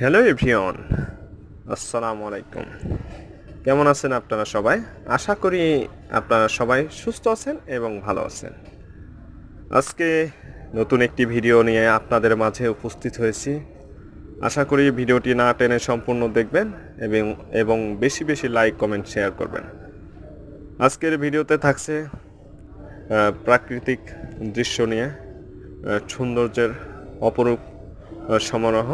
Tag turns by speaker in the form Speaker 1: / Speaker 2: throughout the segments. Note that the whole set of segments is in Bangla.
Speaker 1: হ্যালো এভরিওন আসসালামু আলাইকুম কেমন আছেন আপনারা সবাই? আশা করি আপনারা সবাই সুস্থ আছেন এবং ভালো আছেন। আজকে নতুন একটি ভিডিও নিয়ে আপনাদের মাঝে উপস্থিত হয়েছি। আশা করি ভিডিওটি না টেনে সম্পূর্ণ দেখবেন এবং এবং বেশি বেশি লাইক, কমেন্ট, শেয়ার করবেন। আজকের ভিডিওতে থাকছে প্রাকৃতিক দৃশ্য নিয়ে সৌন্দর্যের অপরূপ সমারোহ।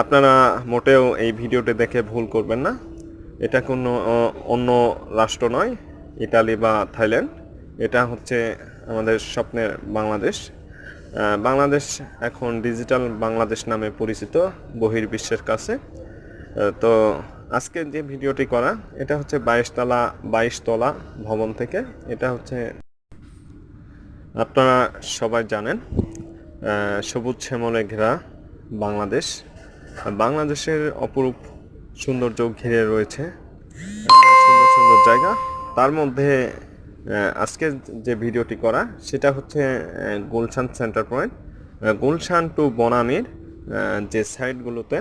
Speaker 1: আপনারা মোটেও এই ভিডিওটি দেখে ভুল করবেন না। এটা কোনো অন্য রাষ্ট্র নয়, ইতালি বা থাইল্যান্ড। এটা হচ্ছে আমাদের স্বপ্নের বাংলাদেশ। বাংলাদেশ এখন ডিজিটাল বাংলাদেশ নামে পরিচিত বহির্বিশ্বের কাছে। তো আজকে যে ভিডিওটি করা, এটা হচ্ছে বাইশ তলা বাইশ তলা ভবন থেকে। এটা হচ্ছে, আপনারা সবাই জানেন সবুজ শ্যামলে ঘেরা বাংলাদেশ। বাংলাদেশের অপরূপ সৌন্দর্য ঘিরে রয়েছে সুন্দর সুন্দর জায়গা। তার মধ্যে আজকে যে ভিডিওটি করা, সেটা হচ্ছে Gulshan centre point. Gulshan two বনানীর যে সাইডগুলোতে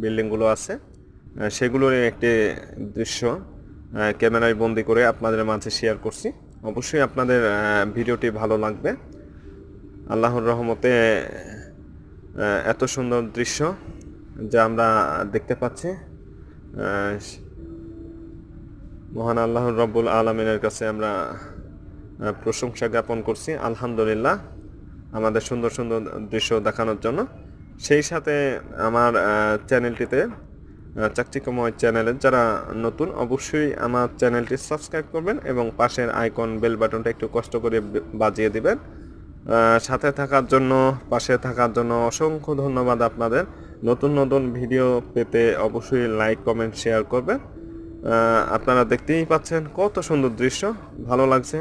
Speaker 1: বিল্ডিংগুলো আছে সেগুলোর একটি দৃশ্য ক্যামেরায় বন্দি করে আপনাদের মাঝে শেয়ার করছি। অবশ্যই আপনাদের ভিডিওটি ভালো লাগবে। আল্লাহর রহমতে এত সুন্দর দৃশ্য যা আমরা দেখতে পাচ্ছি। মহান আল্লাহর রব্বুল আলমিনের কাছে আমরা প্রশংসা জ্ঞাপন করছি, আলহামদুলিল্লাহ, আমাদের সুন্দর সুন্দর দৃশ্য দেখানোর জন্য। সেই সাথে আমার চ্যানেলটিতে চাকচিকময় চ্যানেলের যারা নতুন, অবশ্যই আমার চ্যানেলটি সাবস্ক্রাইব করবেন এবং পাশের আইকন বেল বাটনটা একটু কষ্ট করে বাজিয়ে দিবেন। সাথে থাকার জন্য, পাশে থাকার জন্য অসংখ্য ধন্যবাদ আপনাদের। নতুন নতুন ভিডিও পেতে অবশ্যই লাইক কমেন্ট শেয়ার করবেন। আপনারা দেখতেই পাচ্ছেন কত সুন্দর দৃশ্য। ভালো লাগছে।